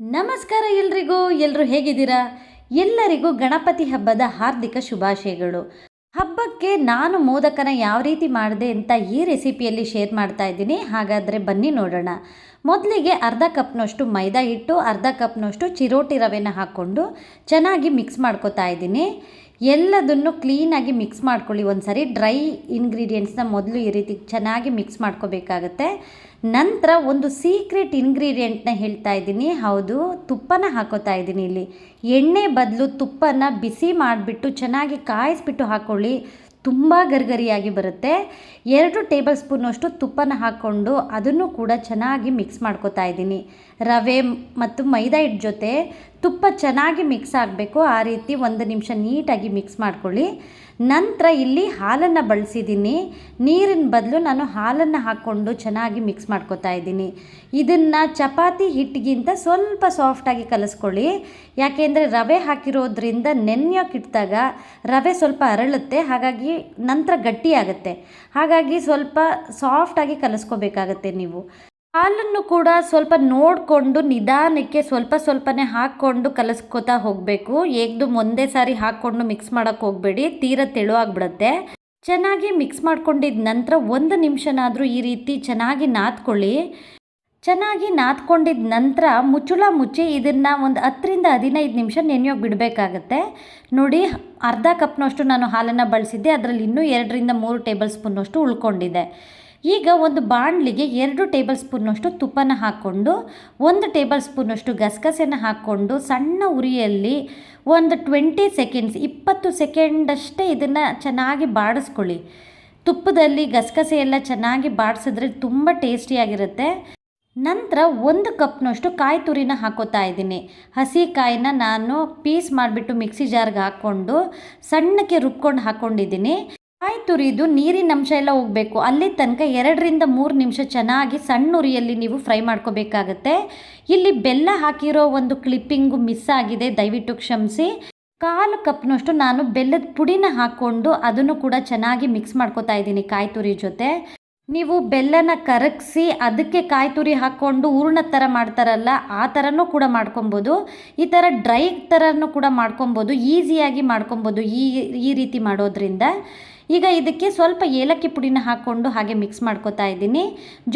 ನಮಸ್ಕಾರ ಎಲ್ರಿಗೂ ಎಲ್ಲರೂ ಹೇಗಿದ್ದೀರಾ? ಎಲ್ಲರಿಗೂ ಗಣಪತಿ ಹಬ್ಬದ ಹಾರ್ದಿಕ ಶುಭಾಶಯಗಳು. ಹಬ್ಬಕ್ಕೆ ನಾನು ಮೋದಕನ ಯಾವ ರೀತಿ ಮಾಡಿದೆ ಅಂತ ಈ ರೆಸಿಪಿಯಲ್ಲಿ ಶೇರ್ ಮಾಡ್ತಾ ಇದ್ದೀನಿ. ಹಾಗಾದರೆ ಬನ್ನಿ ನೋಡೋಣ. ಮೊದಲಿಗೆ ಅರ್ಧ ಕಪ್ನಷ್ಟು ಮೈದಾ ಹಿಟ್ಟು, ಅರ್ಧ ಕಪ್ನಷ್ಟು ಚಿರೋಟಿ ರವೆನ ಹಾಕ್ಕೊಂಡು ಚೆನ್ನಾಗಿ ಮಿಕ್ಸ್ ಮಾಡ್ಕೋತಾ ಇದ್ದೀನಿ. ಎಲ್ಲದನ್ನು ಕ್ಲೀನಾಗಿ ಮಿಕ್ಸ್ ಮಾಡ್ಕೊಳ್ಳಿ. ಒಂದು ಸರಿ ಡ್ರೈ ಇಂಗ್ರೀಡಿಯೆಂಟ್ಸ್ನ ಮೊದಲು ಈ ರೀತಿ ಚೆನ್ನಾಗಿ ಮಿಕ್ಸ್ ಮಾಡ್ಕೋಬೇಕಾಗತ್ತೆ. ನಂತರ ಒಂದು ಸೀಕ್ರೆಟ್ ಇಂಗ್ರೀಡಿಯೆಂಟ್ನ ಹೇಳ್ತಾ ಇದ್ದೀನಿ. ಹೌದು, ತುಪ್ಪನ ಹಾಕೋತಾ ಇದ್ದೀನಿ ಇಲ್ಲಿ. ಎಣ್ಣೆ ಬದಲು ತುಪ್ಪನ ಬಿಸಿ ಮಾಡಿಬಿಟ್ಟು ಚೆನ್ನಾಗಿ ಕಾಯಿಸ್ಬಿಟ್ಟು ಹಾಕ್ಕೊಳ್ಳಿ ತುಂಬ ಗರ್ಗರಿಯಾಗಿ ಬರುತ್ತೆ. ಎರಡು ಟೇಬಲ್ ಸ್ಪೂನಷ್ಟು ತುಪ್ಪನ ಹಾಕ್ಕೊಂಡು ಅದನ್ನು ಕೂಡ ಚೆನ್ನಾಗಿ ಮಿಕ್ಸ್ ಮಾಡ್ಕೊತಾ ಇದ್ದೀನಿ. ರವೆ ಮತ್ತು ಮೈದಾ ಹಿಟ್ಟು ಜೊತೆ ತುಪ್ಪ ಚೆನ್ನಾಗಿ ಮಿಕ್ಸ್ ಆಗಬೇಕು. ಆ ರೀತಿ ಒಂದು ನಿಮಿಷ ನೀಟಾಗಿ ಮಿಕ್ಸ್ ಮಾಡ್ಕೊಳ್ಳಿ. ನಂತರ ಇಲ್ಲಿ ಹಾಲನ್ನು ಬಳಸಿದ್ದೀನಿ. ನೀರಿನ ಬದಲು ನಾನು ಹಾಲನ್ನು ಹಾಕ್ಕೊಂಡು ಚೆನ್ನಾಗಿ ಮಿಕ್ಸ್ ಮಾಡ್ಕೊತಾ ಇದ್ದೀನಿ. ಇದನ್ನು ಚಪಾತಿ ಹಿಟ್ಟಿಗಿಂತ ಸ್ವಲ್ಪ ಸಾಫ್ಟಾಗಿ ಕಲಿಸ್ಕೊಳ್ಳಿ. ಯಾಕೆಂದರೆ ರವೆ ಹಾಕಿರೋದ್ರಿಂದ ನೆನೆಯೋಕ್ಕಿಟ್ಟಾಗ ರವೆ ಸ್ವಲ್ಪ ಅರಳುತ್ತೆ. ಹಾಗಾಗಿ ನಂತರ ಗಟ್ಟಿಯಾಗುತ್ತೆ. ಹಾಗಾಗಿ ಸ್ವಲ್ಪ ಸಾಫ್ಟಾಗಿ ಕಲಿಸ್ಕೋಬೇಕಾಗತ್ತೆ ನೀವು. ಹಾಲನ್ನು ಕೂಡ ಸ್ವಲ್ಪ ನೋಡಿಕೊಂಡು ನಿಧಾನಕ್ಕೆ ಸ್ವಲ್ಪ ಸ್ವಲ್ಪನೇ ಹಾಕ್ಕೊಂಡು ಕಲಸ್ಕೋತಾ ಹೋಗಬೇಕು. ಏಕ್ದು ಒಂದೇ ಸಾರಿ ಹಾಕ್ಕೊಂಡು ಮಿಕ್ಸ್ ಮಾಡೋಕ್ಕೆ ಹೋಗಬೇಡಿ. ತೀರ ತೆಳುವಾಗ್ಬಿಡತ್ತೆ. ಚೆನ್ನಾಗಿ ಮಿಕ್ಸ್ ಮಾಡ್ಕೊಂಡಿದ್ದ ನಂತರ ಒಂದು ನಿಮಿಷನಾದರೂ ಈ ರೀತಿ ಚೆನ್ನಾಗಿ ನಾದ್ಕೊಳ್ಳಿ. ಚೆನ್ನಾಗಿ ನಾದ್ಕೊಂಡಿದ್ದ ನಂತರ ಮುಚ್ಚುಳ ಮುಚ್ಚಿ ಇದನ್ನು ಒಂದು ಹತ್ತರಿಂದ ಹದಿನೈದು ನಿಮಿಷ ನೆನೆಯೋಗಿ ಬಿಡಬೇಕಾಗತ್ತೆ. ನೋಡಿ, ಅರ್ಧ ಕಪ್ನಷ್ಟು ನಾನು ಹಾಲನ್ನು ಬಳಸಿದ್ದೆ. ಅದರಲ್ಲಿ ಇನ್ನೂ ಎರಡರಿಂದ ಮೂರು ಟೇಬಲ್ ಸ್ಪೂನಷ್ಟು ಉಳ್ಕೊಂಡಿದೆ ಈಗ ಒಂದು ಬಾಣಲಿಗೆ ಎರಡು ಟೇಬಲ್ ಸ್ಪೂನಷ್ಟು ತುಪ್ಪನ ಹಾಕ್ಕೊಂಡು, ಒಂದು ಟೇಬಲ್ ಸ್ಪೂನಷ್ಟು ಗಸಗಸೆನ ಹಾಕ್ಕೊಂಡು ಸಣ್ಣ ಉರಿಯಲ್ಲಿ ಒಂದು ಟ್ವೆಂಟಿ ಸೆಕೆಂಡ್ಸ್, ಇಪ್ಪತ್ತು ಸೆಕೆಂಡಷ್ಟೇ ಇದನ್ನು ಚೆನ್ನಾಗಿ ಬಾಡಿಸ್ಕೊಳ್ಳಿ. ತುಪ್ಪದಲ್ಲಿ ಗಸಗಸೆ ಎಲ್ಲ ಚೆನ್ನಾಗಿ ಬಾಡಿಸಿದ್ರೆ ತುಂಬ ಟೇಸ್ಟಿಯಾಗಿರುತ್ತೆ. ನಂತರ ಒಂದು ಕಪ್ನಷ್ಟು ಕಾಯಿ ತುರಿನ ಹಾಕೋತಾ ಇದ್ದೀನಿ. ಹಸಿ ಕಾಯಿನ ನಾನು ಪೀಸ್ ಮಾಡಿಬಿಟ್ಟು ಮಿಕ್ಸಿ ಜಾರ್ಗೆ ಹಾಕ್ಕೊಂಡು ಸಣ್ಣಕ್ಕೆ ರುಬ್ಕೊಂಡು ಹಾಕ್ಕೊಂಡಿದ್ದೀನಿ ಕಾಯಿ ತುರಿದು ನೀರಿನ ಅಂಶ ಎಲ್ಲ ಹೋಗಬೇಕು. ಅಲ್ಲಿ ತನಕ ಎರಡರಿಂದ ಮೂರು ನಿಮಿಷ ಚೆನ್ನಾಗಿ ಸಣ್ಣ ಉರಿಯಲ್ಲಿ ನೀವು ಫ್ರೈ ಮಾಡ್ಕೋಬೇಕಾಗತ್ತೆ. ಇಲ್ಲಿ ಬೆಲ್ಲ ಹಾಕಿರೋ ಒಂದು ಕ್ಲಿಪ್ಪಿಂಗು ಮಿಸ್ ಆಗಿದೆ, ದಯವಿಟ್ಟು ಕ್ಷಮಿಸಿ. ಕಾಲು ಕಪ್ನಷ್ಟು ನಾನು ಬೆಲ್ಲದ ಪುಡಿನ ಹಾಕ್ಕೊಂಡು ಅದನ್ನು ಕೂಡ ಚೆನ್ನಾಗಿ ಮಿಕ್ಸ್ ಮಾಡ್ಕೋತಾ ಇದ್ದೀನಿ ಕಾಯಿ ತುರಿ ಜೊತೆ. ನೀವು ಬೆಲ್ಲನ ಕರಗಿಸಿ ಅದಕ್ಕೆ ಕಾಯಿ ತುರಿ ಹಾಕ್ಕೊಂಡು ಹೂರ್ಣ ಥರ ಮಾಡ್ತಾರಲ್ಲ, ಆ ಥರನೂ ಕೂಡ ಮಾಡ್ಕೊಬೋದು. ಈ ಥರ ಡ್ರೈ ಥರನೂ ಕೂಡ ಮಾಡ್ಕೊಬೋದು, ಈಸಿಯಾಗಿ ಮಾಡ್ಕೊಬೋದು ಈ ಈ ರೀತಿ ಮಾಡೋದ್ರಿಂದ. ಈಗ ಇದಕ್ಕೆ ಸ್ವಲ್ಪ ಏಲಕ್ಕಿ ಪುಡಿನ ಹಾಕ್ಕೊಂಡು ಹಾಗೆ ಮಿಕ್ಸ್ ಮಾಡ್ಕೋತಾ ಇದ್ದೀನಿ.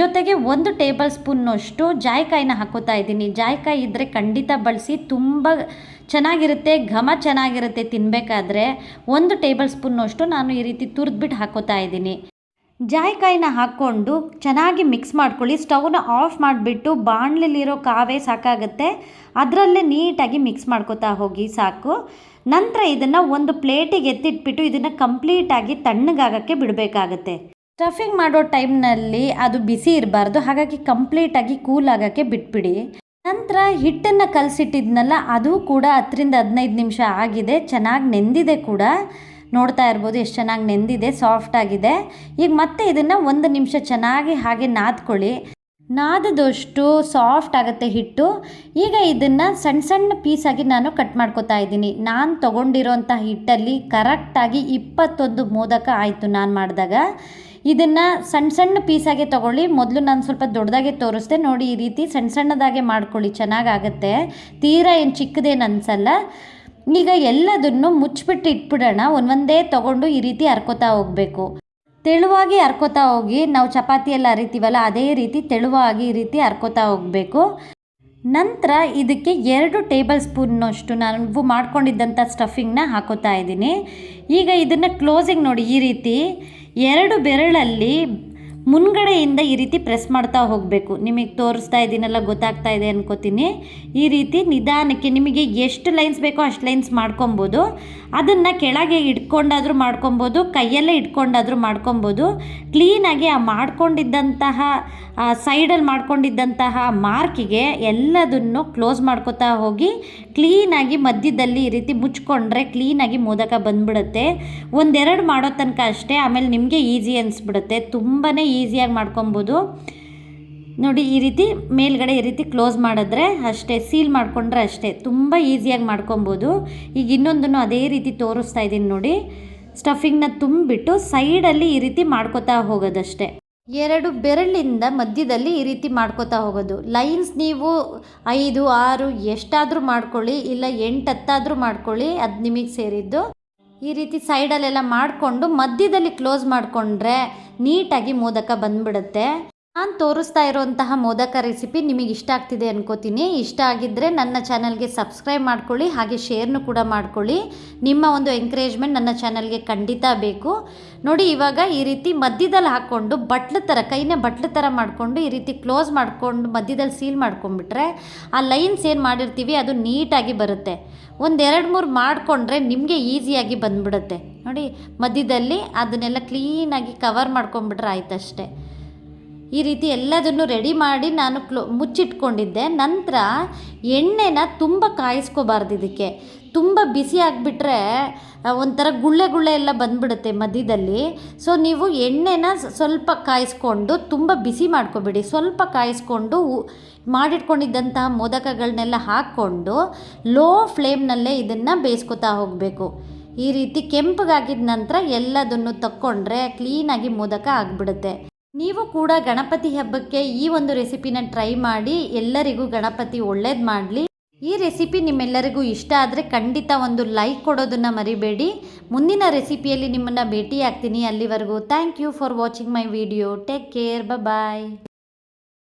ಜೊತೆಗೆ ಒಂದು ಟೇಬಲ್ ಸ್ಪೂನ್ನಷ್ಟು ಜಾಯ್ಕಾಯಿನ ಹಾಕೋತಾ ಇದ್ದೀನಿ. ಜಾಯ್ಕಾಯಿ ಇದ್ದರೆ ಖಂಡಿತ ಬಳಸಿ ತುಂಬ ಚೆನ್ನಾಗಿರುತ್ತೆ, ಘಮ ಚೆನ್ನಾಗಿರುತ್ತೆ ತಿನ್ನಬೇಕಾದ್ರೆ ಒಂದು ಟೇಬಲ್ ಸ್ಪೂನ್ನಷ್ಟು ನಾನು ಈ ರೀತಿ ತುರಿದ್ಬಿಟ್ಟು ಹಾಕೋತಾ ಇದ್ದೀನಿ. ಜಾಯಿಕಾಯಿನ ಹಾಕ್ಕೊಂಡು ಚೆನ್ನಾಗಿ ಮಿಕ್ಸ್ ಮಾಡ್ಕೊಳ್ಳಿ. ಸ್ಟವ್ನ ಆಫ್ ಮಾಡಿಬಿಟ್ಟು ಬಾಣಲಿಲಿರೋ ಕಾವೇ ಸಾಕಾಗುತ್ತೆ. ಅದರಲ್ಲೇ ನೀಟಾಗಿ ಮಿಕ್ಸ್ ಮಾಡ್ಕೊತಾ ಹೋಗಿ ಸಾಕು. ನಂತರ ಇದನ್ನು ಒಂದು ಪ್ಲೇಟಿಗೆ ಎತ್ತಿಟ್ಬಿಟ್ಟು ಇದನ್ನು ಕಂಪ್ಲೀಟಾಗಿ ತಣ್ಣಗಾಗಕ್ಕೆ ಬಿಡಬೇಕಾಗತ್ತೆ. ಸ್ಟಫಿಂಗ್ ಮಾಡೋ ಟೈಮ್ನಲ್ಲಿ ಅದು ಬಿಸಿ ಇರಬಾರ್ದು. ಹಾಗಾಗಿ ಕಂಪ್ಲೀಟಾಗಿ ಕೂಲ್ ಆಗೋಕ್ಕೆ ಬಿಟ್ಬಿಡಿ. ನಂತರ ಹಿಟ್ಟನ್ನು ಕಲಸಿಟ್ಟಿದ್ನಲ್ಲ, ಅದು ಕೂಡ ಹತ್ತರಿಂದ ಹದಿನೈದು ನಿಮಿಷ ಆಗಿದೆ. ಚೆನ್ನಾಗಿ ನೆಂದಿದೆ ಕೂಡ. ನೋಡ್ತಾ ಇರ್ಬೋದು ಎಷ್ಟು ಚೆನ್ನಾಗಿ ನೆಂದಿದೆ ಸಾಫ್ಟ್ ಆಗಿದೆ. ಈಗ ಮತ್ತೆ ಇದನ್ನು ಒಂದು ನಿಮಿಷ ಚೆನ್ನಾಗಿ ಹಾಗೆ ನಾದ್ಕೊಳ್ಳಿ. ನಾದದಷ್ಟು ಸಾಫ್ಟ್ ಆಗುತ್ತೆ ಹಿಟ್ಟು. ಈಗ ಇದನ್ನು ಸಣ್ಣ ಸಣ್ಣ ಪೀಸಾಗಿ ನಾನು ಕಟ್ ಮಾಡ್ಕೊತಾ ಇದ್ದೀನಿ. ನಾನು ತೊಗೊಂಡಿರೋಂಥ ಹಿಟ್ಟಲ್ಲಿ ಕರೆಕ್ಟಾಗಿ ಇಪ್ಪತ್ತೊಂದು ಮೋದಕ ಆಯಿತು ನಾನು ಮಾಡಿದಾಗ. ಇದನ್ನು ಸಣ್ಣ ಸಣ್ಣ ಪೀಸಾಗೆ ತೊಗೊಳ್ಳಿ. ಮೊದಲು ನಾನು ಸ್ವಲ್ಪ ದೊಡ್ಡದಾಗೆ ತೋರಿಸ್ದೆ. ನೋಡಿ ಈ ರೀತಿ ಸಣ್ಣ ಸಣ್ಣದಾಗೆ ಮಾಡ್ಕೊಳ್ಳಿ. ಚೆನ್ನಾಗಾಗತ್ತೆ ತೀರಾ ಏನು ಚಿಕ್ಕದೇನು ಅನಿಸಲ್ಲ. ಈಗ ಎಲ್ಲದನ್ನು ಮುಚ್ಚಿಬಿಟ್ಟು ಇಟ್ಬಿಡೋಣ. ಒಂದೊಂದೇ ತೊಗೊಂಡು ಈ ರೀತಿ ಹರ್ಕೋತಾ ಹೋಗಬೇಕು. ತೆಳುವಾಗಿ ಹರ್ಕೋತಾ ಹೋಗಿ, ನಾವು ಚಪಾತಿ ಎಲ್ಲ ಹರಿತೀವಲ್ಲ, ಅದೇ ರೀತಿ ತೆಳುವಾಗಿ ಈ ರೀತಿ ಹರ್ಕೋತಾ ಹೋಗಬೇಕು. ನಂತರ ಇದಕ್ಕೆ ಎರಡು ಟೇಬಲ್ ಸ್ಪೂನ್ನಷ್ಟು ನಾವು ಮಾಡ್ಕೊಂಡಿದ್ದಂಥ ಸ್ಟಫಿಂಗ್ನ ಹಾಕೋತಾ ಇದ್ದೀನಿ. ಈಗ ಇದನ್ನು ಕ್ಲೋಸಿಂಗ್ ನೋಡಿ, ಈ ರೀತಿ ಎರಡು ಬೆರಳಲ್ಲಿ ಮುನ್ಗಡೆಯಿಂದ ಈ ರೀತಿ ಪ್ರೆಸ್ ಮಾಡ್ತಾ ಹೋಗಬೇಕು. ನಿಮಗೆ ತೋರಿಸ್ತಾ ಇದ್ದೀನಲ್ಲ ಗೊತ್ತಾಗ್ತಾ ಇದೆ ಅನ್ಕೋತೀನಿ. ಈ ರೀತಿ ನಿಧಾನಕ್ಕೆ ನಿಮಗೆ ಎಷ್ಟು ಲೈನ್ಸ್ ಬೇಕೋ ಅಷ್ಟು ಲೈನ್ಸ್ ಮಾಡ್ಕೊಬೋದು. ಅದನ್ನು ಕೆಳಗೆ ಇಟ್ಕೊಂಡಾದರೂ ಮಾಡ್ಕೊಬೋದು, ಕೈಯಲ್ಲೇ ಇಟ್ಕೊಂಡಾದರೂ ಮಾಡ್ಕೊಬೋದು. ಕ್ಲೀನಾಗಿ ಆ ಮಾಡ್ಕೊಂಡಿದ್ದಂತಹ ಸೈಡಲ್ಲಿ ಮಾಡ್ಕೊಂಡಿದ್ದಂತಹ ಮಾರ್ಕಿಗೆ ಎಲ್ಲದನ್ನು ಕ್ಲೋಸ್ ಮಾಡ್ಕೋತಾ ಹೋಗಿ ಕ್ಲೀನಾಗಿ ಮಧ್ಯದಲ್ಲಿ ಈ ರೀತಿ ಮುಚ್ಕೊಂಡ್ರೆ ಕ್ಲೀನಾಗಿ ಮೋದಕ ಬಂದ್ಬಿಡುತ್ತೆ. ಒಂದೆರಡು ಮಾಡೋ ತನಕ ಅಷ್ಟೇ, ಆಮೇಲೆ ನಿಮಗೆ ಈಸಿ ಅನಿಸ್ಬಿಡುತ್ತೆ. ತುಂಬಾ ಈಸಿಯಾಗಿ ಮಾಡ್ಕೊಬೋದು. ನೋಡಿ, ಈ ರೀತಿ ಮೇಲ್ಗಡೆ ಈ ರೀತಿ ಕ್ಲೋಸ್ ಮಾಡಿದ್ರೆ ಅಷ್ಟೇ, ಸೀಲ್ ಮಾಡಿಕೊಂಡ್ರೆ ಅಷ್ಟೇ, ತುಂಬ ಈಸಿಯಾಗಿ ಮಾಡ್ಕೊಬೋದು. ಈಗ ಇನ್ನೊಂದನ್ನು ಅದೇ ರೀತಿ ತೋರಿಸ್ತಾ ಇದ್ದೀನಿ ನೋಡಿ. ಸ್ಟಫಿಂಗ್ನ ತುಂಬಿಬಿಟ್ಟು ಸೈಡಲ್ಲಿ ಈ ರೀತಿ ಮಾಡ್ಕೋತಾ ಹೋಗೋದಷ್ಟೇ. ಎರಡು ಬೆರಳಿಂದ ಮಧ್ಯದಲ್ಲಿ ಈ ರೀತಿ ಮಾಡ್ಕೋತಾ ಹೋಗೋದು. ಲೈನ್ಸ್ ನೀವು ಐದು, ಆರು ಎಷ್ಟಾದರೂ ಮಾಡ್ಕೊಳ್ಳಿ, ಇಲ್ಲ ಎಂಟು ಹತ್ತಾದರೂ ಮಾಡ್ಕೊಳ್ಳಿ, ಅದು ನಿಮಗೆ ಸೇರಿದ್ದು. ಈ ರೀತಿ ಸೈಡಲ್ಲೆಲ್ಲ ಮಾಡಿಕೊಂಡು ಮಧ್ಯದಲ್ಲಿ ಕ್ಲೋಸ್ ಮಾಡಿಕೊಂಡ್ರೆ ನೀಟಾಗಿ ಮೋದಕ ಬಂದ್ಬಿಡುತ್ತೆ. ನಾನು ತೋರಿಸ್ತಾ ಇರುವಂತಹ ಮೋದಕ ರೆಸಿಪಿ ನಿಮಗೆ ಇಷ್ಟ ಆಗ್ತಿದೆ ಅನ್ಕೋತೀನಿ. ಇಷ್ಟ ಆಗಿದ್ದರೆ ನನ್ನ ಚಾನಲ್ಗೆ ಸಬ್ಸ್ಕ್ರೈಬ್ ಮಾಡ್ಕೊಳ್ಳಿ, ಹಾಗೆ ಶೇರ್ನು ಕೂಡ ಮಾಡ್ಕೊಳ್ಳಿ. ನಿಮ್ಮ ಒಂದು ಎಂಕರೇಜ್ಮೆಂಟ್ ನನ್ನ ಚಾನಲ್ಗೆ ಖಂಡಿತ ಬೇಕು. ನೋಡಿ, ಇವಾಗ ಈ ರೀತಿ ಮಧ್ಯದಲ್ಲಿ ಹಾಕ್ಕೊಂಡು ಬಟ್ಲು ಥರ ಕೈನ ಬಟ್ಲು ಥರ ಮಾಡಿಕೊಂಡು ಈ ರೀತಿ ಕ್ಲೋಸ್ ಮಾಡಿಕೊಂಡು ಮಧ್ಯದಲ್ಲಿ ಸೀಲ್ ಮಾಡ್ಕೊಂಡ್ಬಿಟ್ರೆ ಆ ಲೈನ್ಸ್ ಏನು ಮಾಡಿರ್ತೀವಿ, ಅದು ನೀಟಾಗಿ ಬರುತ್ತೆ. ಒಂದು ಎರಡು ಮೂರು ಮಾಡಿಕೊಂಡ್ರೆ ನಿಮಗೆ ಈಸಿಯಾಗಿ ಬಂದ್ಬಿಡುತ್ತೆ. ನೋಡಿ, ಮಧ್ಯದಲ್ಲಿ ಅದನ್ನೆಲ್ಲ ಕ್ಲೀನಾಗಿ ಕವರ್ ಮಾಡ್ಕೊಂಬಿಟ್ರೆ ಆಯ್ತಷ್ಟೇ. ಈ ರೀತಿ ಎಲ್ಲದನ್ನು ರೆಡಿ ಮಾಡಿ ನಾನು ಕ್ಲೋ ಮುಚ್ಚಿಟ್ಕೊಂಡಿದ್ದೆ. ನಂತರ ಎಣ್ಣೆನ ತುಂಬ ಕಾಯಿಸ್ಕೋಬಾರ್ದು ಇದಕ್ಕೆ. ತುಂಬ ಬಿಸಿ ಆಗಿಬಿಟ್ರೆ ಒಂಥರ ಗುಳ್ಳೆ ಗುಳ್ಳೆ ಎಲ್ಲ ಬಂದ್ಬಿಡುತ್ತೆ ಮಧ್ಯದಲ್ಲಿ. ಸೊ ನೀವು ಎಣ್ಣೆನ ಸ್ವಲ್ಪ ಕಾಯಿಸ್ಕೊಂಡು ತುಂಬ ಬಿಸಿ ಮಾಡ್ಕೊಬೇಡಿ. ಸ್ವಲ್ಪ ಕಾಯಿಸ್ಕೊಂಡು ಮಾಡಿಟ್ಕೊಂಡಿದ್ದಂತಹ ಮೋದಕಗಳನ್ನೆಲ್ಲ ಹಾಕ್ಕೊಂಡು ಲೋ ಫ್ಲೇಮ್ನಲ್ಲೇ ಇದನ್ನು ಬೇಯಿಸ್ಕೊತಾ ಹೋಗಬೇಕು. ಈ ರೀತಿ ಕೆಂಪಗಾಗಿದ ನಂತರ ಎಲ್ಲದನ್ನು ತಕ್ಕೊಂಡ್ರೆ ಕ್ಲೀನಾಗಿ ಮೋದಕ ಆಗಿಬಿಡುತ್ತೆ. ನೀವು ಕೂಡ ಗಣಪತಿ ಹಬ್ಬಕ್ಕೆ ಈ ಒಂದು ರೆಸಿಪಿನ ಟ್ರೈ ಮಾಡಿ, ಎಲ್ಲರಿಗೂ ಗಣಪತಿ ಒಳ್ಳೇದು ಮಾಡಲಿ. ಈ ರೆಸಿಪಿ ನಿಮ್ಮೆಲ್ಲರಿಗೂ ಇಷ್ಟ ಆದರೆ ಖಂಡಿತ ಒಂದು ಲೈಕ್ ಕೊಡೋದನ್ನು ಮರಿಬೇಡಿ. ಮುಂದಿನ ರೆಸಿಪಿಯಲ್ಲಿ ನಿಮ್ಮನ್ನು ಭೇಟಿಯಾಗ್ತೀನಿ ಅಲ್ಲಿವರೆಗೂ. Thank you for watching my video take care bye